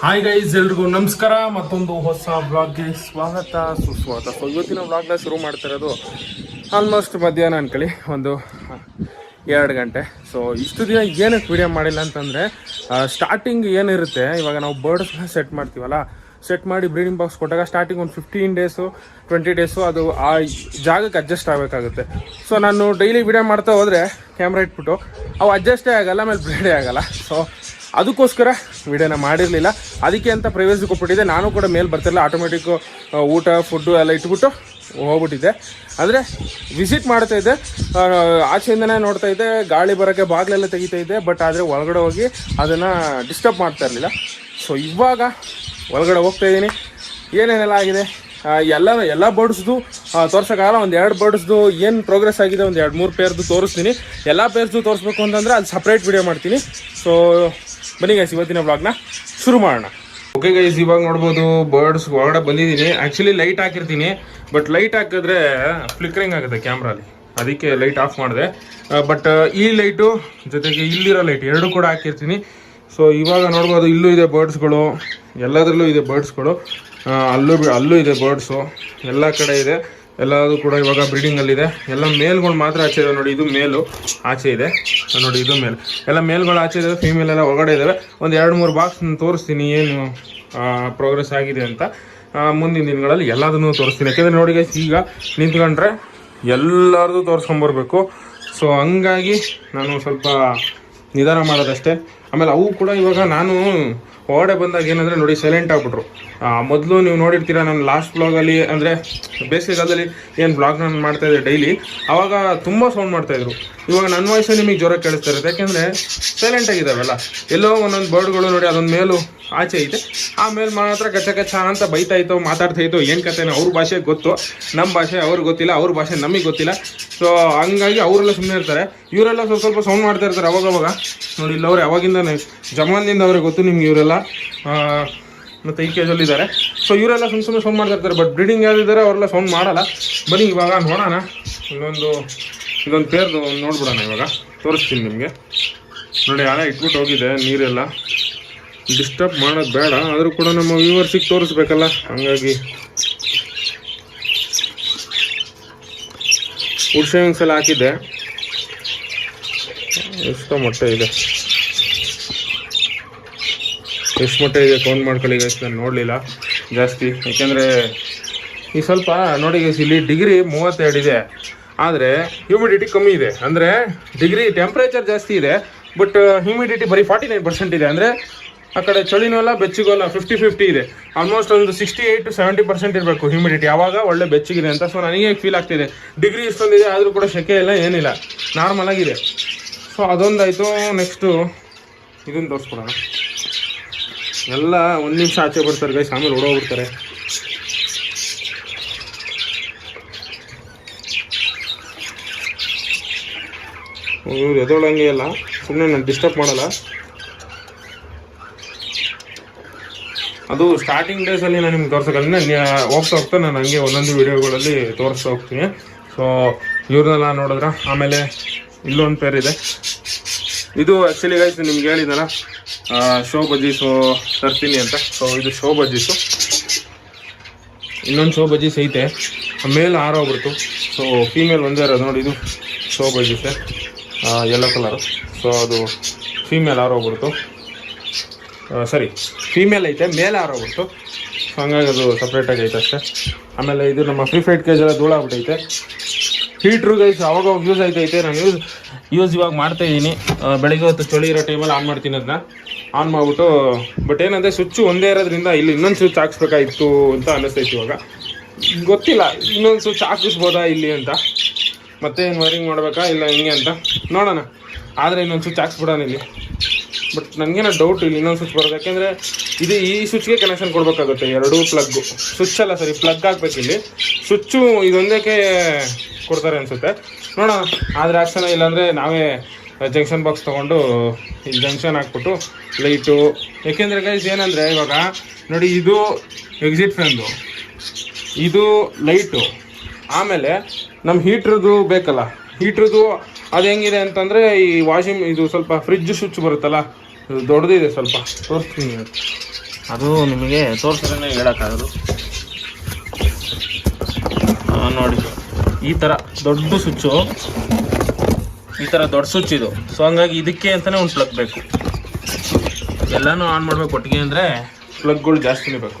Hi guys ಎಲ್ರಿಗೂ ನಮಸ್ಕಾರ. ಮತ್ತೊಂದು ಹೊಸ ಬ್ಲಾಗ್ಗೆ ಸ್ವಾಗತ. ಸುಸ್ವಾಗತ. ಸೊ ಇವತ್ತಿನ ಬ್ಲಾಗ್ನ ಶುರು ಮಾಡ್ತಾ ಇರೋದು ಆಲ್ಮೋಸ್ಟ್ ಮಧ್ಯಾಹ್ನ ಅನ್ಕೊಳ್ಳಿ. ಒಂದು ಎರಡು ಗಂಟೆ. ಸೊ ಇಷ್ಟು ದಿನ ಏನಕ್ಕೆ ವೀಡಿಯೋ ಮಾಡಿಲ್ಲ ಅಂತಂದರೆ ಸ್ಟಾರ್ಟಿಂಗ್ ಏನಿರುತ್ತೆ, ಇವಾಗ ನಾವು ಬರ್ಡ್ಸ್ನ ಸೆಟ್ ಮಾಡ್ತೀವಲ್ಲ ಸೆಟ್ ಮಾಡಿ ಬ್ರೀಡಿಂಗ್ ಬಾಕ್ಸ್ ಕೊಟ್ಟಾಗ ಸ್ಟಾರ್ಟಿಂಗ್ ಒಂದು ಫಿಫ್ಟೀನ್ ಡೇಸು ಟ್ವೆಂಟಿ ಡೇಸು ಅದು ಆ ಜಾಗಕ್ಕೆ ಅಡ್ಜಸ್ಟ್ ಆಗಬೇಕಾಗುತ್ತೆ. ಸೊ ನಾನು ಡೈಲಿ ವಿಡಿಯೋ ಮಾಡ್ತಾ ಹೋದರೆ ಕ್ಯಾಮ್ರಾ ಇಟ್ಬಿಟ್ಟು, ಅವು ಅಡ್ಜಸ್ಟೇ ಆಗೋಲ್ಲ, ಆಮೇಲೆ ಬ್ರೀಡೇ ಆಗಲ್ಲ. ಸೊ ಅದಕ್ಕೋಸ್ಕರ ವಿಡಿಯೋನ ಮಾಡಿರಲಿಲ್ಲ. ಅದಕ್ಕೆ ಅಂತ ಪ್ರೈವೇಸಿ ಕೊಟ್ಬಿಟ್ಟಿದೆ. ನಾನು ಕೂಡ ಮೇಲೆ ಬರ್ತಿರಲಿಲ್ಲ. ಆಟೋಮೆಟಿಕ್ ಊಟ ಫುಡ್ಡು ಎಲ್ಲ ಇಟ್ಬಿಟ್ಟು ಹೋಗ್ಬಿಟ್ಟಿದ್ದೆ. ಅಂದರೆ ವಿಸಿಟ್ ಮಾಡ್ತಾ ಇದ್ದೆ. ಆಚೆಯಿಂದನೇ ನೋಡ್ತಾ ಇದ್ದೆ. ಗಾಳಿ ಬರೋಕ್ಕೆ ಬಾಗಿಲೆಲ್ಲ ತೆಗಿತಾ ಇದ್ದೆ. ಬಟ್ ಆದರೆ ಒಳಗಡೆ ಹೋಗಿ ಅದನ್ನು ಡಿಸ್ಟರ್ಬ್ ಮಾಡ್ತಾ ಇರಲಿಲ್ಲ. ಸೊ ಇವಾಗ ಒಳಗಡೆ ಹೋಗ್ತಾ ಇದ್ದೀನಿ. ಏನೇನೆಲ್ಲ ಆಗಿದೆ? ಎಲ್ಲ ಎಲ್ಲ ಬರ್ಡ್ಸ್ದು ತೋರ್ಸೋಕ್ಕಾಗಲ್ಲ ಒಂದು ಎರಡು ಬರ್ಡ್ಸ್ದು ಏನು ಪ್ರೋಗ್ರೆಸ್ ಆಗಿದೆ? ಒಂದು ಎರಡು ಮೂರು ಪೇರ್ದು ತೋರಿಸ್ತೀನಿ. ಎಲ್ಲ ಪೇರ್ಸ್ದು ತೋರಿಸ್ಬೇಕು ಅಂತಂದರೆ ಅದು ಸಪ್ರೇಟ್ ವಿಡಿಯೋ ಮಾಡ್ತೀನಿ. ಸೊ ಬನ್ನಿ ಗೈಸ್ ಇವತ್ತಿನ ಬ್ಲಾಗ್ನ ಶುರು ಮಾಡೋಣ. ಓಕೆ ಗೈಸ್ ಇವಾಗ ನೋಡ್ಬೋದು ಬರ್ಡ್ಸ್ ಹೊರಗಡೆ ಬಂದಿದ್ದೀನಿ. ಆ್ಯಕ್ಚುಲಿ ಲೈಟ್ ಹಾಕಿರ್ತೀನಿ ಬಟ್ ಲೈಟ್ ಹಾಕಿದ್ರೆ ಫ್ಲಿಕ್ರಿಂಗ್ ಆಗುತ್ತೆ ಕ್ಯಾಮ್ರಲ್ಲಿ ಅದಕ್ಕೆ ಲೈಟ್ ಆಫ್ ಮಾಡಿದೆ. ಬಟ್ ಈ ಲೈಟು ಜೊತೆಗೆ ಇಲ್ಲಿರೋ ಲೈಟ್ ಎರಡು ಕೂಡ ಹಾಕಿರ್ತೀನಿ. ಸೊ ಇವಾಗ ನೋಡ್ಬೋದು ಇಲ್ಲೂ ಇದೆ ಬರ್ಡ್ಸ್ಗಳು ಎಲ್ಲದರಲ್ಲೂ ಇದೆ ಬರ್ಡ್ಸ್ಗಳು ಅಲ್ಲೂ ಬಿ- ಅಲ್ಲೂ ಇದೆ ಬರ್ಡ್ಸು ಎಲ್ಲ ಕಡೆ ಇದೆ. ಎಲ್ಲದೂ ಕೂಡ ಇವಾಗ ಬ್ರೀಡಿಂಗಲ್ಲಿದೆ ಎಲ್ಲ ಮೇಲ್ಗಳು ಮಾತ್ರ ಆಚೆ ಇದೆ ನೋಡಿ, ಇದು ಮೇಲು ಆಚೆ ಇದೆ. ನೋಡಿ, ಇದು ಮೇಲೆ. ಎಲ್ಲ ಮೇಲ್ಗಳು ಆಚೆ ಇದೆ ಫೀಮೇಲ್ ಎಲ್ಲ ಒಳಗಡೆ ಇದ್ದಾವೆ ಒಂದು ಎರಡು ಮೂರು ಬಾಕ್ಸ್ ತೋರಿಸ್ತೀನಿ, ಏನು ಪ್ರೋಗ್ರೆಸ್ ಆಗಿದೆ ಅಂತ. ಮುಂದಿನ ದಿನಗಳಲ್ಲಿ ಎಲ್ಲದನ್ನೂ ತೋರಿಸ್ತೀನಿ. ಯಾಕೆಂದ್ರೆ ನೋಡಿ ಈಗ ನಿಂತ್ಕೊಂಡ್ರೆ ಎಲ್ಲರದು ತೋರಿಸ್ಕೊಂಬರ್ಬೇಕು ಸೊ ಹಂಗಾಗಿ ನಾನು ಸ್ವಲ್ಪ ನಿಧಾನ ಮಾಡೋದಷ್ಟೇ. ಆಮೇಲೆ ಅವು ಕೂಡ ಇವಾಗ ನಾನು ಹೊರಡೆ ಬಂದಾಗ ಏನಂದರೆ ನೋಡಿ ಸೈಲೆಂಟ್ ಆಗಿಬಿಟ್ರು. ಮೊದಲು ನೀವು ನೋಡಿರ್ತೀರ ನಾನು ಲಾಸ್ಟ್ ಬ್ಲಾಗಲ್ಲಿ ಅಂದರೆ ಬೇಸಿಗೆಗಾಲದಲ್ಲಿ ಏನು ಬ್ಲಾಗ್ ನಾನು ಮಾಡ್ತಾ ಇದ್ದೆ ಡೈಲಿ ಆವಾಗ ತುಂಬ ಸೌಂಡ್ ಮಾಡ್ತಾಯಿದ್ರು ಇವಾಗ ನನ್ನ ವಾಯ್ಸೇ ನಿಮಗೆ ಜ್ವರ ಕೇಳಿಸ್ತಾ ಇರುತ್ತೆ. ಯಾಕೆಂದರೆ ಸೈಲೆಂಟ್ ಆಗಿದ್ದಾವೆಲ್ಲ ಎಲ್ಲೋ ಒಂದೊಂದು ಬರ್ಡ್ಗಳು ನೋಡಿ ಅದೊಂದು ಮೇಲು ಆಚೆ ಐತೆ ಆ ಮೇಲೆ ಮಾತ್ರ ಕಚ್ಚ ಕಚ್ಚ ಅಂತ ಮಾತಾಡ್ತಾ ಇತ್ತು ಏನು ಕತೆನೋ ಅವ್ರ ಭಾಷೆ ಗೊತ್ತು. ನಮ್ಮ ಭಾಷೆ ಅವ್ರಿಗೆ ಗೊತ್ತಿಲ್ಲ, ಅವ್ರ ಭಾಷೆ ನಮಗೆ ಗೊತ್ತಿಲ್ಲ. ಸೊ ಹಂಗಾಗಿ ಅವರೆಲ್ಲ ಸುಮ್ಮನೆ ಇರ್ತಾರೆ. ಇವರೆಲ್ಲ ಸ್ವಲ್ಪ ಸ್ವಲ್ಪ ಸೌಂಡ್ ಮಾಡ್ತಾ ಇರ್ತಾರೆ ಅವಾಗ ಅವಾಗ ನೋಡಿ ಇಲ್ಲ ಅವ್ರು ಜಮಾನ್ದಿಂದ ಅವ್ರಿಗೆ ಗೊತ್ತು ನಿಮ್ಗೆ ಇವರೆಲ್ಲ. ಮತ್ತು ಈ ಕೇಜಲ್ಲಿ ಇದ್ದಾರೆ. ಸೊ ಇವರೆಲ್ಲ ಸುಮ್ಮ ಸುಮ್ಮನೆ ಸೌಂಡ್ ಮಾಡ್ತಾ ಇರ್ತಾರೆ. ಬಟ್ ಬ್ರೀಡಿಂಗ್ ಯಾವ್ದಿದ್ದಾರೆ ಅವರೆಲ್ಲ ಸೌಂಡ್ ಮಾಡಲ್ಲ. ಬನ್ನಿ ಇವಾಗ ನೋಡೋಣ. ಇನ್ನೊಂದು, ಇದೊಂದು ಪೇರ್ದು ನೋಡ್ಬಿಡೋಣ ಇವಾಗ. ತೋರಿಸ್ತೀನಿ ನಿಮಗೆ. ನೋಡಿ ಹಣ ಇಟ್ಬಿಟ್ಟು ಹೋಗಿದೆ ನೀರೆಲ್ಲ. ಡಿಸ್ಟರ್ಬ್ ಮಾಡೋದು ಬೇಡ. ಆದರೂ ಕೂಡ ನಮ್ಮ ವ್ಯೂವರ್ಸಿಗೆ ತೋರಿಸ್ಬೇಕಲ್ಲ. ಹಂಗಾಗಿ. ಉಡ್ಸೇವಿಂಗ್ಸ್ ಎಲ್ಲ ಹಾಕಿದ್ದೆ. ಎಷ್ಟೋ ಮೊಟ್ಟೆ ಇದೆ. ಎಷ್ಟು ಮಟ್ಟ ಇದೆ ಕೌಂಟ್ ಮಾಡ್ಕೊಳ್ಳಿ ಗೈಸ್ ನಾನು ನೋಡಲಿಲ್ಲ. ಜಾಸ್ತಿ. ಯಾಕೆಂದರೆ ಈ ಸ್ವಲ್ಪ ನೋಡಿ ಗೈಸ್ ಇಲ್ಲಿ ಡಿಗ್ರಿ ಮೂವತ್ತೆರಡು ಇದೆ. ಆದರೆ ಹ್ಯೂಮಿಡಿಟಿ ಕಮ್ಮಿ ಇದೆ. ಅಂದರೆ ಡಿಗ್ರಿ ಟೆಂಪ್ರೇಚರ್ ಜಾಸ್ತಿ ಇದೆ ಬಟ್ ಹ್ಯೂಮಿಡಿಟಿ ಬರೀ ಫಾರ್ಟಿ ನೈನ್ ಪರ್ಸೆಂಟ್ ಇದೆ. ಅಂದರೆ ಆ ಕಡೆ ಚಳಿನೂ ಅಲ್ಲ, ಬೆಚ್ಚಗೂ ಅಲ್ಲ ಫಿಫ್ಟಿ ಫಿಫ್ಟಿ ಇದೆ. ಆಲ್ಮೋಸ್ಟ್ ಒಂದು sixty eight to seventy percent ಇರಬೇಕು ಹ್ಯೂಮಿಡಿಟಿ ಆವಾಗ ಒಳ್ಳೆ ಬೆಚ್ಚಗಿದೆ ಅಂತ. ಸೊ ನನಗೆ ಫೀಲ್ ಆಗ್ತಿದೆ? ಡಿಗ್ರಿ ಇಷ್ಟೊಂದಿದೆ, ಆದರೂ ಕೂಡ ಸೆಕೆ ಇಲ್ಲ, ಏನಿಲ್ಲ. ನಾರ್ಮಲ್ ಆಗಿದೆ. ಸೊ ಅದೊಂದಾಯಿತು. ನೆಕ್ಸ್ಟು ಇದನ್ನು ತೋರಿಸ್ಕೊಡೋಣ. ಎಲ್ಲ ಒಂದು ನಿಮಿಷ ಆಚೆ ಬರ್ತಾರೆ ಗೈಸ್ ಆಮೇಲೆ ಓಡೋಗ್ಬಿಡ್ತಾರೆ ಇವ್ರು ಎದೊಳಂಗೆ ಇಲ್ಲ ಸುಮ್ಮನೆ ನಾನು ಡಿಸ್ಟರ್ಬ್ ಮಾಡಲ್ಲ. ಅದು ಸ್ಟಾರ್ಟಿಂಗ್ ಡೇಸಲ್ಲಿ ನಾನು ನಿಮ್ಗೆ ತೋರ್ಸೋಕಂದ್ರೆ ಹೋಗ್ತಾ ಹೋಗ್ತಾ ನಾನು ಹಂಗೆ ಒಂದೊಂದು ವಿಡಿಯೋಗಳಲ್ಲಿ ತೋರಿಸ್ತಾ ಹೋಗ್ತೀನಿ. ಸೊ ಇವ್ರನ್ನೆಲ್ಲ ನೋಡಿದ್ರೆ, ಆಮೇಲೆ ಇಲ್ಲೊಂದು ಪೇರ್ ಇದೆ. ಆ್ಯಕ್ಚುಲಿ ಗೈಸ್ ನಿಮ್ಗೆ ಹೇಳಿದಲ್ಲ ಶೋ ಬಜ್ಜೀಸು ತರ್ತೀನಿ ಅಂತ. ಸೊ ಇದು ಶೋ ಬಜ್ಜೀಸು ಇನ್ನೊಂದು ಶೋ ಬಜ್ಜೀಸ್ ಐತೆ. ಮೇಲ್ ಆರೋಗ್ಬಿಡ್ತು ಸೊ ಫೀಮೇಲ್ ಒಂದೇ ಇರೋದು ನೋಡಿ ಇದು ಶೋ ಬಜ್ಜೀಸೆ ಯೆಲ್ಲೋ ಕಲರು ಸೊ ಅದು ಫೀಮೇಲ್ ಆರೋಗ್ಬಿಡ್ತು ಸರಿ ಫೀಮೇಲ್ ಐತೆ, ಮೇಲ್ ಆರೋಗ್ಬಿಡ್ತು ಸೊ ಹಂಗಾಗಿ ಅದು ಸಪ್ರೇಟಾಗಿ ಐತೆ ಅಷ್ಟೇ. ಆಮೇಲೆ ಇದು ನಮ್ಮ ಫ್ರೀ ಫೈಟ್ ಕೇಜ್ ಎಲ್ಲ ಧೂಳಾಗ್ಬಿಟ್ಟೈತೆ. ಹೀಟ್ರು ಗೈಸ್ ಅವಾಗ ಯೂಸ್ ಆಯ್ತೈತೆ. ನಾನು ಯೂಸ್ ಯೂಸ್ ಇವಾಗ ಮಾಡ್ತಾ ಇದ್ದೀನಿ. ಬೆಳಿಗ್ಗೆ ಹೊತ್ತು ಚಳಿ ಇರೋ ಟೈಮಲ್ಲಿ ಆನ್ ಮಾಡ್ತೀನಿ ಅದನ್ನ ಆನ್ ಮಾಡಿಬಿಟ್ಟು ಬಟ್ ಏನಂದರೆ ಸ್ವಿಚ್ಚು ಒಂದೇ ಇರೋದ್ರಿಂದ ಇಲ್ಲಿ ಇನ್ನೊಂದು ಸ್ವಿಚ್ ಹಾಕ್ಸ್ಬೇಕಾಗಿತ್ತು ಅಂತ ಅನ್ನಿಸ್ತೈತಿ ಇವಾಗ. ಗೊತ್ತಿಲ್ಲ, ಇನ್ನೊಂದು ಸ್ವಿಚ್ ಹಾಕಿಸ್ಬೋದಾ ಇಲ್ಲಿ ಅಂತ. ಮತ್ತೆ ಏನು ವೈರಿಂಗ್ ಮಾಡಬೇಕಾ ಇಲ್ಲ ಹಿಂಗೆ ಅಂತ. ನೋಡೋಣ. ಆದರೆ ಇನ್ನೊಂದು ಸ್ವಿಚ್ ಹಾಕ್ಸ್ಬಿಡೋಣ ಇಲ್ಲಿ. ಬಟ್ ನನಗೇನೋ ಡೌಟ್ ಇಲ್ಲಿ ಇನ್ನೊಂದು ಸ್ವಿಚ್ ಬರೋದು ಯಾಕೆಂದರೆ ಇದು ಈ ಸ್ವಿಚ್ಗೆ ಕನೆಕ್ಷನ್ ಕೊಡಬೇಕಾಗುತ್ತೆ, ಎರಡೂ ಪ್ಲಗ್ಗು ಸ್ವಿಚ್ ಅಲ್ಲ ಸರಿ ಪ್ಲಗ್ ಹಾಕ್ಬೇಕು ಇಲ್ಲಿ. ಸ್ವಿಚ್ಚು ಇದೊಂದಕ್ಕೆ ಕೊಡ್ತಾರೆ ಅನಿಸುತ್ತೆ. ನೋಡೋಣ. ಆದರೆ ಆಕ್ಷನ್ ಇಲ್ಲಾಂದರೆ ನಾವೇ ಜಂಕ್ಷನ್ ಬಾಕ್ಸ್ ತೊಗೊಂಡು ಇಲ್ಲಿ ಜಂಕ್ಷನ್ ಹಾಕ್ಬಿಟ್ಟು ಲೈಟು ಯಾಕೆಂದರೆ ಗೈಸ್ ಏನಂದರೆ ಇವಾಗ ನೋಡಿ ಇದು ಎಕ್ಸಿಟ್ ಫ್ಯಾನ್ದು ಇದು ಲೈಟು ಆಮೇಲೆ ನಮ್ಮ ಹೀಟ್ರದ್ದು ಬೇಕಲ್ಲ. ಹೀಟ್ರದ್ದು ಅದು ಹೆಂಗಿದೆ ಅಂತಂದರೆ ಈ ವಾಷಿಂಗ್ ಇದು ಸ್ವಲ್ಪ ಫ್ರಿಜ್ ಸ್ವಿಚ್ ಬರುತ್ತಲ್ಲ ದೊಡ್ಡದಿದೆ ಸ್ವಲ್ಪ. ತೋರಿಸ್ತೀನಿ ಅದು ನಿಮಗೆ ತೋರಿಸಿದ್ರೆ ಹೇಳೋಕ್ಕಾಗದು. ಆ, ನೋಡಿ. ಈ ಥರ ದೊಡ್ಡ ಸ್ವಿಚ್ಚು. ಈ ಥರ ದೊಡ್ಡ ಸ್ವಿಚ್ ಇದು. ಸೊ ಹಂಗಾಗಿ ಇದಕ್ಕೆ ಅಂತಲೇ ಒಂದು ಪ್ಲಗ್ ಬೇಕು. ಎಲ್ಲನೂ ಆನ್ ಮಾಡಬೇಕು ಒಟ್ಟಿಗೆ ಅಂದರೆ ಪ್ಲಗ್ಗಳು ಜಾಸ್ತಿನೇ ಬೇಕು.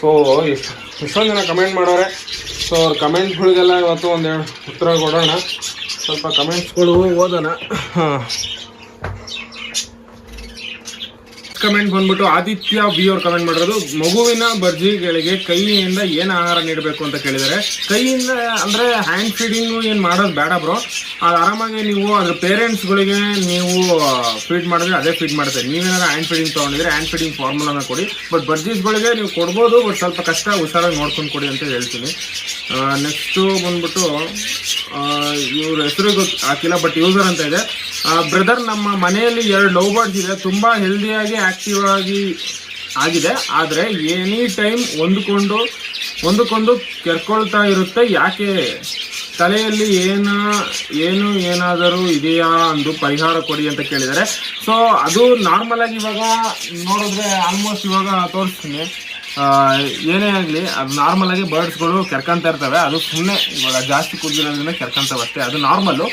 ಸೊ ಎಷ್ಟು ಎಷ್ಟೊಂದು ಜನ ಕಮೆಂಟ್ ಮಾಡೋರೆ ಸೊ ಅವ್ರ ಕಮೆಂಟ್ಗಳಿಗೆಲ್ಲ ಇವತ್ತು ಒಂದೆರಡು ಉತ್ತರ ಕೊಡೋಣ. ಸ್ವಲ್ಪ ಕಮೆಂಟ್ಸ್ಗಳು ಓದೋಣ ಹಾಂ ಕಮೆಂಟ್ ಬಂದ್ಬಿಟ್ಟು ಆದಿತ್ಯ ಬಿ ಅವ್ರು ಕಮೆಂಟ್ ಮಾಡಿರೋದು, ಮಗುವಿನ ಬರ್ಜಿಗಳಿಗೆ ಕೈಯಿಂದ ಏನು ಆಹಾರ ನೀಡಬೇಕು ಅಂತ ಕೇಳಿದ್ದಾರೆ. ಕೈಯಿಂದ ಅಂದರೆ ಹ್ಯಾಂಡ್ ಫೀಡಿಂಗ್ ಏನು ಮಾಡೋದು ಬೇಡ ಬ್ರೋ ಅದು ಆರಾಮಾಗಿ ನೀವು ಅದ್ರ ಪೇರೆಂಟ್ಸ್ಗಳಿಗೆ ನೀವು ಫೀಡ್ ಮಾಡಿದ್ರೆ ಅದೇ ಫೀಡ್ ಮಾಡುತ್ತೆ. ನೀವೇನಾದ್ರು ಹ್ಯಾಂಡ್ ಫೀಡಿಂಗ್ ತೊಗೊಂಡಿದ್ರೆ ಹ್ಯಾಂಡ್ ಫೀಡಿಂಗ್ ಫಾರ್ಮುಲಾನ ಕೊಡಿ. ಬಟ್ ಬರ್ಜೀಸ್ಗಳಿಗೆ ನೀವು ಕೊಡ್ಬೋದು ಬಟ್ ಸ್ವಲ್ಪ ಕಷ್ಟ ಹುಷಾರಾಗಿ ನೋಡ್ಕೊಂಡು ಕೊಡಿ ಅಂತ ಹೇಳ್ತೀನಿ. ನೆಕ್ಸ್ಟು ಬಂದ್ಬಿಟ್ಟು ಇವ್ರ ಹೆಸರು ಗೊತ್ತು ಹಾಕಿಲ್ಲ ಬಟ್ ಯೂಸರ್ ಅಂತ ಇದೆ. ಬ್ರದರ್ ನಮ್ಮ ಮನೆಯಲ್ಲಿ ಎರಡು ಲವ್ ಬರ್ಡ್ಸ್ ಇದೆ. ತುಂಬಾ ಹೆಲ್ದಿಯಾಗಿ ಆಕ್ಟಿವ್ ಆಗಿ ಆಗಿದೆ, ಆದರೆ ಎನಿ ಟೈಮ್ ಹೊಂದ್ಕೊಂಡು ಒಂದಕ್ಕೊಂದು ಕೆರ್ಕೊಳ್ತಾ ಇರುತ್ತೆ. ಯಾಕೆ? ತಲೆಯಲ್ಲಿ ಏನ, ಏನು ಏನಾದರೂ ಇದೆಯಾ ಅಂದು ಪರಿಹಾರ ಕೊಡಿ ಅಂತ ಕೇಳಿದರೆ ಸೊ ಅದು ನಾರ್ಮಲ್ ಆಗಿ ಇವಾಗ ನೋಡಿದ್ರೆ ಆಲ್ಮೋಸ್ಟ್ ಇವಾಗ ತೋರಿಸ್ತೀನಿ. ಏನೇ ಆಗಲಿ, ಅದು ನಾರ್ಮಲ್ ಆಗಿ ಬರ್ಡ್ಸ್ಗಳು ಕೆರ್ಕೊಂತ ಇರ್ತವೆ. ಅದು ಸುಮ್ಮನೆ ಇವಾಗ ಜಾಸ್ತಿ ಕೂದಲಿರೋದ್ರಿಂದ ಕೆರ್ಕೊಂತವೆ ಅಷ್ಟೇ. ಅದು ನಾರ್ಮಲ್ಲು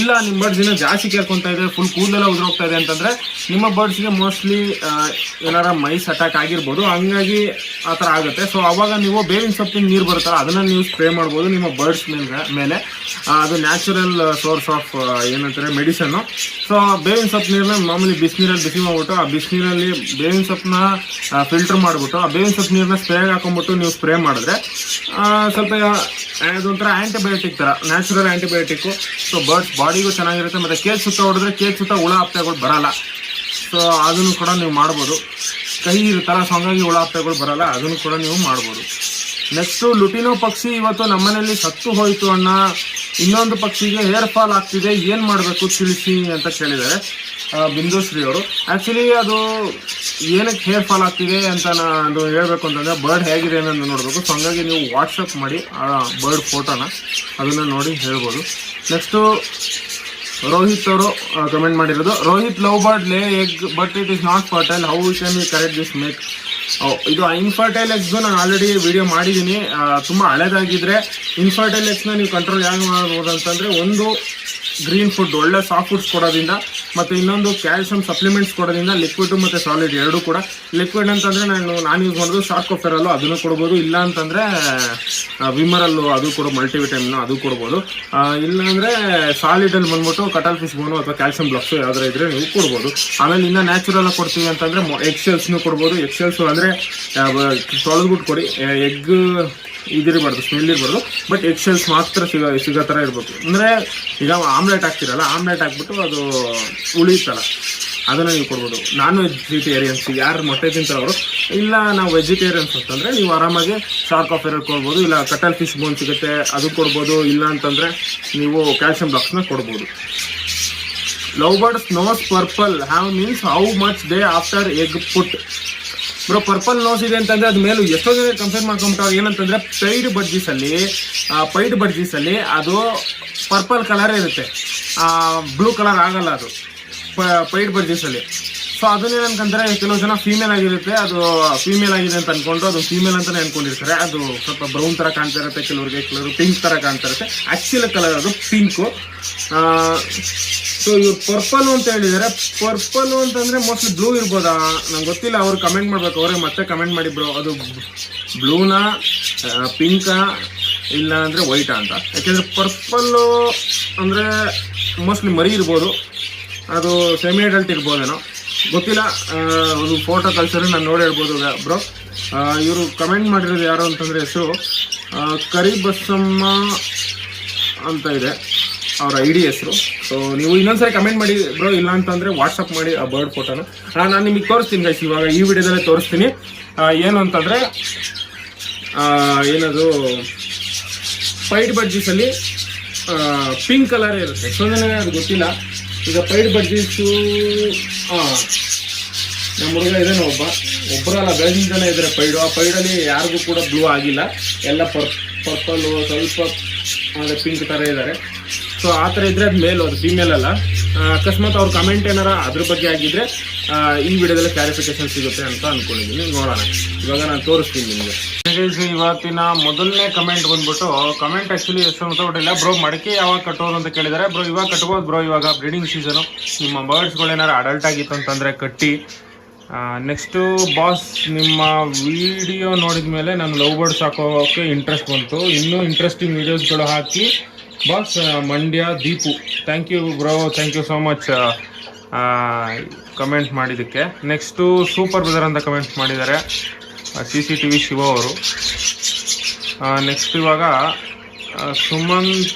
ಇಲ್ಲ ನಿಮ್ಮ ಬರ್ಡ್ಸ್ ಇನ್ನೂ ಜಾಸ್ತಿ ಕೇಳ್ಕೊತಾ ಇದೆ ಫುಲ್ ಕೂದಲೆಲ್ಲ ಉದುರೋಗ್ತಾ ಇದೆ ಅಂತಂದರೆ ನಿಮ್ಮ ಬರ್ಡ್ಸ್ಗೆ ಮೋಸ್ಟ್ಲಿ ಏನಾರ ಮೈಸ್ ಅಟ್ಯಾಕ್ ಆಗಿರ್ಬೋದು. ಹಂಗಾಗಿ ಆ ಥರ ಆಗುತ್ತೆ. ಸೊ ಆವಾಗ ನೀವು ಬೇವಿನ ಸೊಪ್ಪಿನ ನೀರು ಬರುತ್ತಲ್ಲ ಅದನ್ನು ನೀವು ಸ್ಪ್ರೇ ಮಾಡ್ಬೋದು ನಿಮ್ಮ ಬರ್ಡ್ಸ್ ಮೇಲೆ ಮೇಲೆ. ಅದು ನ್ಯಾಚುರಲ್ ಸೋರ್ಸ್ ಆಫ್ ಏನಂತಾರೆ ಮೆಡಿಸನ್ನು ಸೊ ಬೇವಿನ ಸೊಪ್ಪು ನೀರನ್ನ ಮಾಮೂಲಿ ಬಿಸಿನೀರಲ್ಲಿ ಬಿಸಿ ಮಾಡ್ಬಿಟ್ಟು, ಆ ಬಿಸಿನೀರಲ್ಲಿ ಬೇವಿನ ಸೊಪ್ಪನ್ನ ಫಿಲ್ಟರ್ ಮಾಡಿಬಿಟ್ಟು, ಆ ಬೇವಿನ ಸೊಪ್ಪು ನೀರನ್ನ ಸ್ಪ್ರೇ ಹಾಕೊಂಡ್ಬಿಟ್ಟು ನೀವು ಸ್ಪ್ರೇ ಮಾಡಿದ್ರೆ ಸ್ವಲ್ಪ ಅದೊಂಥರ ಆ್ಯಂಟಿಬಯೋಟಿಕ್ ಥರ ನ್ಯಾಚುರಲ್ ಆ್ಯಂಟಿಬಯೋಟಿಕ್ಕು ಸೊ ಬರ್ಡ್ಸ್ ಬಾಡಿಗೂ ಚೆನ್ನಾಗಿರುತ್ತೆ, ಮತ್ತು ಕೇಕ್ ಸುತ್ತ ಹೊಡೆದ್ರೆ ಕೇಕ್ ಸುತ್ತ ಹುಳ ಹಪ್ತೆಗಳು ಬರಲ್ಲ. ಸೊ ಅದನ್ನು ಕೂಡ ನೀವು ಮಾಡ್ಬೋದು. ಕೈ ಇರುತ್ತಲ್ಲ ಸೊ ಹಂಗಾಗಿ ಹುಳ ಹಪ್ಪೆಗಳು ಬರಲ್ಲ, ಅದನ್ನು ಕೂಡ ನೀವು ಮಾಡ್ಬೋದು. ನೆಕ್ಸ್ಟು ಲುಟಿನೋ ಪಕ್ಷಿ ಇವತ್ತು ನಮ್ಮನೇಲಿ ಸತ್ತು ಹೋಯಿತು ಅಣ್ಣ. ಇನ್ನೊಂದು ಪಕ್ಷಿಗೆ ಹೇರ್ ಫಾಲ್ ಆಗ್ತಿದೆ, ಏನು ಮಾಡಬೇಕು ತಿಳಿಸಿ ಅಂತ ಕೇಳಿದ್ದಾರೆ ಬಿಂದು ಬಿಂದುಶ್ರೀ ಅವರು. ಆ್ಯಕ್ಚುಲಿ ಅದು ಏನಕ್ಕೆ ಹೇರ್ ಫಾಲ್ ಆಗ್ತಿದೆ ಅಂತ ನಾನು ಹೇಳಬೇಕು ಅಂತಂದರೆ ಬರ್ಡ್ ಹೇಗಿದೆ ಅನ್ನೋದು ನೋಡಬೇಕು. ಸೊ ಹಂಗಾಗಿ ನೀವು ವಾಟ್ಸಪ್ ಮಾಡಿ ಆ ಬರ್ಡ್ ಫೋಟೋನ ಅದನ್ನು ನೋಡಿ ಹೇಳ್ಬೋದು. ನೆಕ್ಸ್ಟು ರೋಹಿತ್ ಅವರು ಕಮೆಂಟ್ ಮಾಡಿರೋದು, Rohit love bird lay egg but it is not fertile how can you correct this make ಇದು ಇನ್ಫರ್ಟೈಲ್ ಎಗ್ಸು ನಾನು ಆಲ್ರೆಡಿ ವಿಡಿಯೋ ಮಾಡಿದ್ದೀನಿ. ತುಂಬ ಹಳೇದಾಗಿದ್ದರೆ ಇನ್ಫರ್ಟೈಲ್ ಎಗ್ಸ್ನ ನೀವು ಕಂಟ್ರೋಲ್ ಹೇಗೆ ಮಾಡ್ಬೋದು ಅಂತಂದರೆ ಒಂದು ಗ್ರೀನ್ ಫುಡ್ ಒಳ್ಳೆ ಸಾಫ್ಟ್ ಫುಡ್ಸ್ ಕೊಡೋದ್ರಿಂದ ಮತ್ತು ಇನ್ನೊಂದು ಕ್ಯಾಲ್ಸಿಯಂ ಸಪ್ಲಿಮೆಂಟ್ಸ್ ಕೊಡೋದ್ರಿಂದ ಲಿಕ್ವಿಡ್ ಮತ್ತು ಸಾಲಿಡ್ ಎರಡೂ ಕೂಡ. ಲಿಕ್ವಿಡ್ ಅಂತಂದರೆ ನಾನು ನಾನು ಯೂಸ್ ಮಾಡೋದು ಶಾರ್ಟ್ ಕೊಫೆರಲ್ಲು ಅದನ್ನು ಕೊಡ್ಬೋದು. ಇಲ್ಲ ಅಂತಂದರೆ ವಿಮರಲ್ಲು ಅದು ಕೂಡ ಮಲ್ಟಿವಿಟಮಿನ್ ಅದು ಕೊಡ್ಬೋದು. ಇಲ್ಲಾಂದರೆ ಇಲ್ಲ ಅಂದ್ರೆ ಸಾಲಿಡ್ ಅಲ್ಲಿ ಬಂದ್ಬಿಟ್ಟು ಕಟಲ್ ಫಿಶ್ ಬೋನು ಅಥವಾ ಕ್ಯಾಲ್ಸಿಯಂ ಬ್ಲಾಕ್ಸ್ ಯಾವ್ದಾರ ಇದ್ರೆ ನೀವು ಕೊಡ್ಬೋದು. ಆಮೇಲೆ ಇನ್ನೂ ನ್ಯಾಚುರಲ್ ಆಗಿ ಕೊಡ್ತೀವಿ ಅಂತಂದರೆ ಎಕ್ಸೆಲ್ಸ್ನು ಕೊಡ್ಬೋದು. ಎಕ್ಸೆಲ್ಸು ಅಂದರೆ ತೊಳೆದ್ಬಿಟ್ಟು ಕೊಡಿ. ಎಗ್ ಇದಿರಬಾರ್ದು ಸ್ಮೆಲ್ ಇರಬಾರ್ದು ಬಟ್ ಎಕ್ಸೆಲ್ಸ್ ಮಾತ್ರ ಸಿಗೋ ಸಿಗೋ ಥರ ಇರಬೇಕು. ಅಂದರೆ ಈಗ ಆಮ್ಲೆಟ್ ಹಾಕ್ತಿರಲ್ಲ ಆಮ್ಲೆಟ್ ಹಾಕ್ಬಿಟ್ಟು ಅದು ಉಳಿಯುತ್ತಲ್ಲ, ಅದನ್ನು ನೀವು ಕೊಡ್ಬೋದು. ನಾನ್ ವೆಜಿಟೇರಿಯನ್ಸ್ ಯಾರು ಮೊಟ್ಟೆ ತಿಂತಾರವರು, ಇಲ್ಲ ನಾವು ವೆಜಿಟೇರಿಯನ್ಸ್ ಅಂತಂದರೆ ನೀವು ಆರಾಮಾಗಿ ಶಾರ್ಕ್ ಆಫ್ ಎರಡು ಕೊಡ್ಬೋದು, ಇಲ್ಲ ಕಟಲ್ ಫಿಶ್ ಬೋನ್ ಸಿಗುತ್ತೆ, ಅದು ಕೊಡ್ಬೋದು, ಇಲ್ಲ ಅಂತಂದರೆ ನೀವು ಕ್ಯಾಲ್ಸಿಯಂ ಬ್ಲಾಕ್ಸ್ನ ಕೊಡ್ಬೋದು. Love birds nose purple have means how much day after egg put bro purple nose ಇದೆ ಅಂತಂದ್ರೆ ಅದ್ ಮೇಲೂ. ಎಷ್ಟೋ ಜನ ಕಂಪೇರ್ ಮಾಡ್ಕೊಂಬಿಟ್ಟವ್ರು ಏನಂತಂದ್ರೆ ಪೈಡ್ ಬಡ್ಜೀಸ್ ಅಲ್ಲಿ ಪೈಡ್ ಬಡ್ಜೀಸ್ ಅಲ್ಲಿ ಅದು ಪರ್ಪಲ್ ಕಲರ್ ಇರುತ್ತೆ. ಬ್ಲೂ ಕಲರ್ ಆಗಲ್ಲ ಅದು. ಪೈಡ್ ಬಡ್ಜೀಸ್ ಅಲ್ಲಿ. ಸೊ ಅದನ್ನೇನು ಕೆಲವು ಜನ ಫೀಮೇಲ್ ಆಗಿರುತ್ತೆ. ಅದು ಫೀಮೇಲ್ ಆಗಿದೆ ಅಂತ ಅನ್ಕೊಂಡು ಅದು ಫೀಮೇಲ್ ಅಂತಾನೆ ಅನ್ಕೊಂಡಿರ್ತಾರೆ. ಅದು ಸ್ವಲ್ಪ ಬ್ರೌನ್ ತರ ಕಾಣ್ತಾ ಇರುತ್ತೆ. ಕೆಲವರಿಗೆ, ಕೆಲವರು ಪಿಂಕ್ ತರ ಕಾಣ್ತಾ ಇರುತ್ತೆ. ಆಕ್ಚುಲ್ ಕಲರ್ ಅದು ಪಿಂಕು ಸೊ ಇವ್ರು ಪರ್ಪಲ್ ಅಂತ ಹೇಳಿದ್ದಾರೆ ಪರ್ಪಲ್ ಅಂತಂದ್ರೆ ಮೋಸ್ಟ್ಲಿ ಬ್ಲೂ ಇರ್ಬೋದಾ? ನಂಗೆ ಗೊತ್ತಿಲ್ಲ, ಅವ್ರು ಕಮೆಂಟ್ ಮಾಡ್ಬೇಕು. ಅವರೇ ಮತ್ತೆ ಕಮೆಂಟ್ ಮಾಡಿ ಬ್ರೋ ಅದು ಬ್ಲೂನಾ ಪಿಂಕಾ ಇಲ್ಲ ಅಂದ್ರೆ ವೈಟಾ ಅಂತ. ಯಾಕೆಂದ್ರೆ ಪರ್ಪಲ್ಲು ಅಂದ್ರೆ ಮೋಸ್ಟ್ಲಿ ಮರಿ ಇರ್ಬೋದು. ಅದು ಸೆಮಿ ಅಡಲ್ಟ್ ಇರ್ಬೋದೇನೋ. ಗೊತ್ತಿಲ್ಲ ಒಂದು ಫೋಟೋ ಕಲ್ಚರ್ ನಾನು ನೋಡಿ ಹೇಳ್ಬೋದು ಬ್ರೋ ಇವರು ಕಮೆಂಟ್ ಮಾಡಿರೋದು ಯಾರು ಅಂತಂದ್ರೆ ಹೆಸರು ಕರಿಬಸಮ್ಮ ಅಂತ ಇದೆ. ಅವ್ರ ಐ ಡಿ ಹೆಸರು. ಸೊ ನೀವು ಇನ್ನೊಂದ್ಸರಿ ಕಮೆಂಟ್ ಮಾಡಿ ಬ್ರೋ ಇಲ್ಲ ಅಂತಂದ್ರೆ ವಾಟ್ಸಪ್ ಮಾಡಿ ಆ ಬರ್ಡ್ ಫೋಟೋನ ನಾನು ನಿಮಗೆ ತೋರಿಸ್ತೀನಿ ಗೈಸ್ ಇವಾಗ ಈ ವಿಡಿಯೋದಲ್ಲೇ ತೋರಿಸ್ತೀನಿ. ಏನು ಅಂತಂದ್ರೆ ಏನದು ಪೈಡ್ ಬಡ್ಜೀಸಲ್ಲಿ ಪಿಂಕ್ ಕಲರ್ ಇರುತ್ತೆ. ಸೊ ನನಗೆ ಅದು ಗೊತ್ತಿಲ್ಲ. ಈಗ ಪೈಡ್ ಬಡ್ಜೀಸು ಹಾಂ ನಮ್ಮ ಹುಡುಗ ಇದ್ದಾನೆ ಒಬ್ಬ. ಒಬ್ಬರಲ್ಲ ಬೆಳಗಿನ ಜನ ಇದ್ದಾರೆ ಪೈಡು ಆ ಪೈಡಲ್ಲಿ ಯಾರಿಗೂ ಕೂಡ ಬ್ಲೂ ಆಗಿಲ್ಲ. ಎಲ್ಲ ಪರ್ ಪರ್ಪಲ್ಲು ಸ್ವಲ್ಪ ಅಂದರೆ ಪಿಂಕ್ ಥರ ಇದ್ದಾರೆ. ಸೊ ಆ ಥರ ಇದ್ರೆ ಅದು ಮೇಲ್ ಅದು ಫೀಮೇಲ್ ಅಲ್ಲ. ಅಕಸ್ಮಾತ್ ಅವ್ರ ಕಮೆಂಟ್ ಏನಾರ ಅದ್ರ ಬಗ್ಗೆ ಆಗಿದ್ರೆ ಈ ವಿಡಿಯೋದಲ್ಲಿ ಕ್ಲಾರಿಫಿಕೇಶನ್ ಸಿಗುತ್ತೆ ಅಂತ ಅನ್ಕೊಂಡಿದ್ದೀನಿ. ನೋಡೋಣ. ಇವಾಗ ನಾನು ತೋರಿಸ್ತೀನಿ ನಿಮಗೆ. ಇವತ್ತಿನ ಮೊದಲನೇ ಕಮೆಂಟ್ ಬಂದ್ಬಿಟ್ಟು ಕಮೆಂಟ್ ಆಕ್ಚುಲಿ ಎಷ್ಟು ಗೊತ್ತಾಗ್ಬಿಟ್ಟಿಲ್ಲ ಬ್ರೋ ಮಡಕೆ ಯಾವಾಗ ಕಟ್ಟೋದು ಅಂತ ಕೇಳಿದ್ದಾರೆ ಬ್ರೋ ಇವಾಗ ಕಟ್ಬೋದು ಬ್ರೋ ಇವಾಗ ಬ್ರೀಡಿಂಗ್ ಸೀಸನು ನಿಮ್ಮ ಬರ್ಡ್ಸ್ಗಳು ಏನಾರು ಅಡಲ್ಟ್ ಆಗಿತ್ತು ಅಂತಂದರೆ ಕಟ್ಟಿ. ನೆಕ್ಸ್ಟು ಬಾಸ್ ನಿಮ್ಮ ವಿಡಿಯೋ ನೋಡಿದ ಮೇಲೆ ನಾನು ಲವ್ ಬರ್ಡ್ಸ್ ಹಾಕೋಕ್ಕೆ ಇಂಟ್ರೆಸ್ಟ್ ಬಂತು. ಇನ್ನೂ ಇಂಟ್ರೆಸ್ಟಿಂಗ್ ವೀಡಿಯೋಸ್ಗಳು ಹಾಕಿ boss Mandya Deepu. Thank you bro thank you so much comment ಮಾಡಿದ್ದಕ್ಕೆ. ನೆಕ್ಸ್ಟು ಸೂಪರ್ ಬ್ರದರ್ ಅಂತ ಕಮೆಂಟ್ ಮಾಡಿದ್ದಾರೆ C C T V Shiva ಅವರು. ನೆಕ್ಸ್ಟ್ ಇವಾಗ ಸುಮಂತ್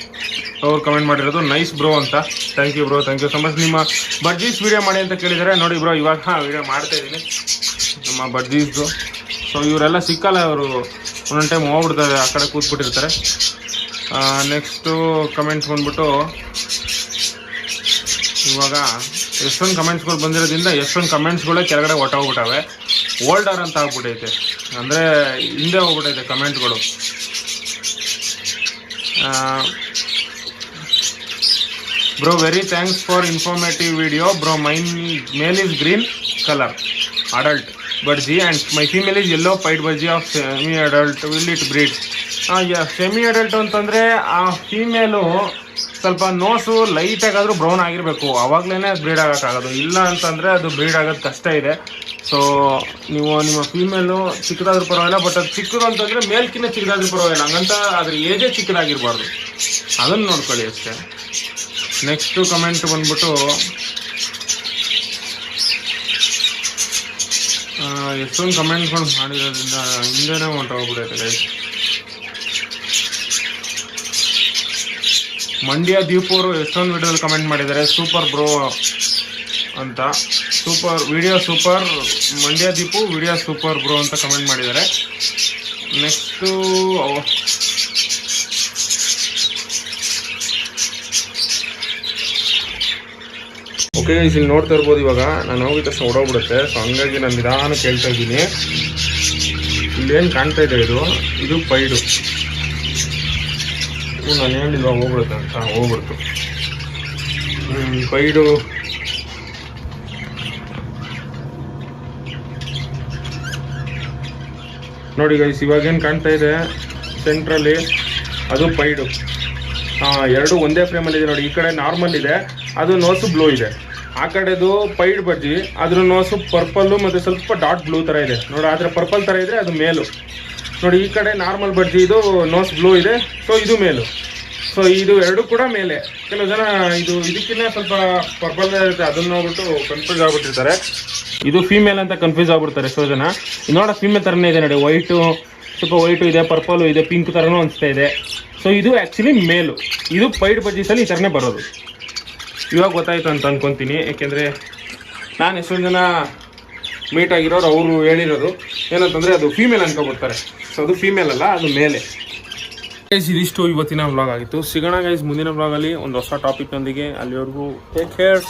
ಅವ್ರು ಕಮೆಂಟ್ ಮಾಡಿರೋದು ನೈಸ್ ಬ್ರೋ ಅಂತ. Thank you bro thank you so much ನಿಮ್ಮ budgies video ಮಾಡಿ ಅಂತ ಕೇಳಿದ್ದಾರೆ. ನೋಡಿ ಬ್ರೋ ಇವಾಗ ಹಾಂ ವಿಡಿಯೋ ಮಾಡ್ತಾ ಇದ್ದೀನಿ. ನಮ್ಮ ಬಡ್ಜೀಸ್ದು ಸೊ ಇವರೆಲ್ಲ ಸಿಕ್ಕಲ್ಲ, ಅವರು ಒಂದೊಂದು ಟೈಮ್ ಹೋಗ್ಬಿಡ್ತಾರೆ, ಆ ಕಡೆ ಕೂತ್ಬಿಟ್ಟಿರ್ತಾರೆ. ನೆಕ್ಸ್ಟು ಕಮೆಂಟ್ಸ್ ಬಂದ್ಬಿಟ್ಟು, ಇವಾಗ ಎಷ್ಟೊಂದು ಕಮೆಂಟ್ಸ್ಗಳು ಬಂದಿರೋದ್ರಿಂದ ಎಷ್ಟೊಂದು ಕಮೆಂಟ್ಸ್ಗಳೇ ಕೆಳಗಡೆ ಹೊಟ್ಟೋಗ್ಬಿಟ್ಟವೆ ಓಲ್ಡರ್ ಅಂತ ಆಗ್ಬಿಟ್ಟೈತೆ. ಅಂದರೆ ಹಿಂದೆ ಹೋಗ್ಬಿಟ್ಟೈತೆ ಕಮೆಂಟ್ಗಳು bro very thanks for informative video bro mine male is green colour adult budgie and my female is yellow pied budgie of semi adult will it breed semi adult ಅಂತಂದರೆ ಆ ಫೀಮೇಲು ಸ್ವಲ್ಪ nose ಲೈಟಾಗಾದರೂ brown ಆಗಿರಬೇಕು. ಅವಾಗಲೇ ಅದು bread ಆಗೋಕ್ಕಾಗೋದು ಇಲ್ಲ ಅಂತಂದರೆ ಅದು bread ಆಗೋದು ಕಷ್ಟ ಇದೆ. ಸೊ ನೀವು ನಿಮ್ಮ ಫೀಮೇಲು ಚಿಕ್ಕದಾದ್ರೂ ಪರವಾಗಿಲ್ಲ ಬಟ್ ಅದು ಚಿಕ್ಕದು ಅಂತಂದರೆ ಮೇಲ್ಕಿನ್ನ ಚಿಕ್ಕದಾದ್ರೂ ಪರವಾಗಿಲ್ಲ. ಹಂಗಂತ ಅದ್ರ ಏಜೇ ಚಿಕ್ಕದಾಗಿರಬಾರ್ದು. ಅದನ್ನು ನೋಡ್ಕೊಳ್ಳಿ ಅಷ್ಟೇ. ನೆಕ್ಸ್ಟು ಕಮೆಂಟ್ ಬಂದ್ಬಿಟ್ಟು ಎಷ್ಟೊಂದು ಕಮೆಂಟ್ಗಳು ಮಾಡಿರೋದ್ರಿಂದ ಹಿಂದೆನೇ ಹೊಂಟೋಗ್ಬಿಡೈತೆ ಗೈಸ್ ಮಂಡ್ಯ ದೀಪ್ ಅವರು ಎಷ್ಟೊಂದು ವಿಡಿಯೋದಲ್ಲಿ ಕಮೆಂಟ್ ಮಾಡಿದ್ದಾರೆ. ಸೂಪರ್ ಬ್ರೋ ಅಂತ. Super video super Mandya Deepu video super bro ಅಂತ ಕಮೆಂಟ್ ಮಾಡಿದ್ದಾರೆ. ನೆಕ್ಸ್ಟು ಓಕೆ ಇಲ್ಲಿ ನೋಡ್ತಾ ಇರ್ಬೋದು ಇವಾಗ. ನಾನು ಹೋಗಿದ ತಕ್ಷಣ ಓಡೋಗ್ಬಿಡುತ್ತೆ. ಸೊ ಹಂಗಾಗಿ ನಾನು ನಿಧಾನ ಕೇಳ್ತಾ ಇದ್ದೀನಿ. ಇಲ್ಲೇನು ಕಾಣ್ತಾ ಇದೆ ಇದು? ಇದು ಪೈಡು. ಹ್ಞೂ ನಾನು ಹೇಳಿಲ್ವಾ ಹೋಗ್ಬಿಡುತ್ತೆ ಅಂತ ಹೋಗ್ಬಿಡ್ತು. ಪೈಡು ನೋಡಿ ಗೈಸ್ ಇವಾಗೇನು ಕಾಣ್ತಾ ಇದೆ? ಸೆಂಟ್ರಲ್ಲಿ ಅದು ಪೈಡು ಎರಡು ಒಂದೇ ಫ್ರೇಮಲ್ಲಿ ಇದೆ ನೋಡಿ, ಈ ಕಡೆ ನಾರ್ಮಲ್ ಇದೆ, ಅದು ನೋಸು ಬ್ಲೂ ಇದೆ. ಆ ಕಡೆದು ಪೈಡ್ ಬಜ್ಜಿ ಅದ್ರ ನೋಸು ಪರ್ಪಲ್ಲು ಮತ್ತು ಸ್ವಲ್ಪ ಡಾಟ್ ಬ್ಲೂ ಥರ ಇದೆ. ನೋಡಿ, ಆದರೆ ಪರ್ಪಲ್ ಥರ ಇದ್ದರೆ ಅದು ಮೇಲು. ನೋಡಿ, ಈ ಕಡೆ ನಾರ್ಮಲ್ ಬಡ್ಜಿ ಇದು ನೋಸ್ ಬ್ಲೂ ಇದೆ. ಸೊ ಇದು ಮೇಲು. ಸೊ ಇದು ಎರಡು ಕೂಡ ಮೇಲೆ. ಕೆಲವು ಜನ ಇದು ಇದಕ್ಕಿಂತ ಸ್ವಲ್ಪ ಪರ್ಪಲ್ ಇರುತ್ತೆ ಅದನ್ನ ನೋಡ್ಬಿಟ್ಟು ಕನ್ಫ್ಯೂಸ್ ಆಗ್ಬಿಟ್ಟಿರ್ತಾರೆ. ಇದು ಫೀಮೇಲ್ ಅಂತ ಕನ್ಫ್ಯೂಸ್ ಆಗ್ಬಿಡ್ತಾರೆ ಎಷ್ಟೋ ಜನ. ನೋಡ ಫೀಮೇಲ್ ಥರನೇ ಇದೆ ನೋಡಿ. ವೈಟು ಸ್ವಲ್ಪ ವೈಟು ಇದೆ ಪರ್ಪಲು ಇದೆ ಪಿಂಕ್ ಥರನೂ ಅನಿಸ್ತಾ ಇದೆ. ಸೊ ಇದು ಆ್ಯಕ್ಚುಲಿ ಮೇಲು. ಇದು ಪೈಡ್ ಬಜ್ಜೀಸಲ್ಲಿ ಈ ಥರನೇ ಬರೋದು. ಇವಾಗ ಗೊತ್ತಾಯ್ತು ಅಂತ ಅಂದ್ಕೊತೀನಿ ಯಾಕೆಂದರೆ ನಾನು ಎಷ್ಟೊಂದು ಜನ ಮೀಟ್ ಆಗಿರೋರು ಅವರು ಹೇಳಿರೋದು. ಏನಂತಂದರೆ ಅದು ಫೀಮೇಲ್ ಅನ್ಕೊಬಿಡ್ತಾರೆ ಸೊ ಅದು ಫೀಮೇಲ್ ಅಲ್ಲ ಅದು ಮೇಲೆ ಗೈಸ್ ಇದಿಷ್ಟು ಇವತ್ತಿನ ವ್ಲಾಗ್ ಆಗಿತ್ತು. ಸಿಗೋಣ ಗೈಸ್ ಮುಂದಿನ ವ್ಲಾಗಲ್ಲಿ ಒಂದು ಹೊಸ ಟಾಪಿಕ್ನೊಂದಿಗೆ ಅಲ್ಲಿವರೆಗೂ ಟೇಕ್ ಕೇರ್